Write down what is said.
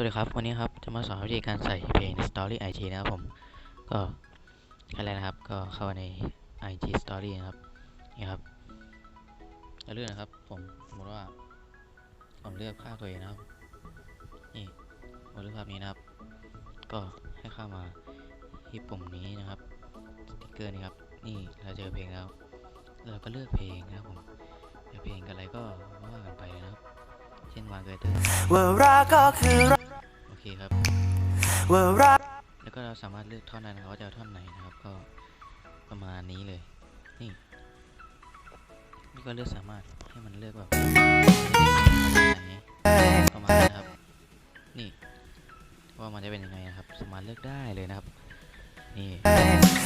สวัสดีครับ วันนี้ครับจะมาสอนวิธีการใส่เพลงใน Story IG นะครับผม ก็ขั้นแรนะครับ ก็เข้าใน IG Story นะครับ นี่ครับเลือกนะครับ ผมสมมติว่า ผมเลือกภาพตัวเองนะครับ นี่ผมเลือกภาพนี้นะครับ ก็ให้เข้ามาที่ปุ่มนี้นะครับสติ๊กเกอร์นี่ครับ นี่เราเจอเพลงแล้ว เราก็เลือกเพลงนะครับผมเลือกเพลงอะไรก็ว่ากันไปนะครับ เช่นวางเกยเตอว่ารักก็คือรักโอเคครับว่ารักแล้วก็เราสามารถเลือกท่อนนั้นนะครับว่าจะเอาท่อนไหนนะครับ ก็ประมาณนี้เลย นี่นี่ก็เลือกสามารถให้มันเลือกแบบไหนประมาณนี้นะครับ นี่ว่ามันจะเป็นยังไงนะครับ สามารถเลือกได้เลยนะครับ นี่แต่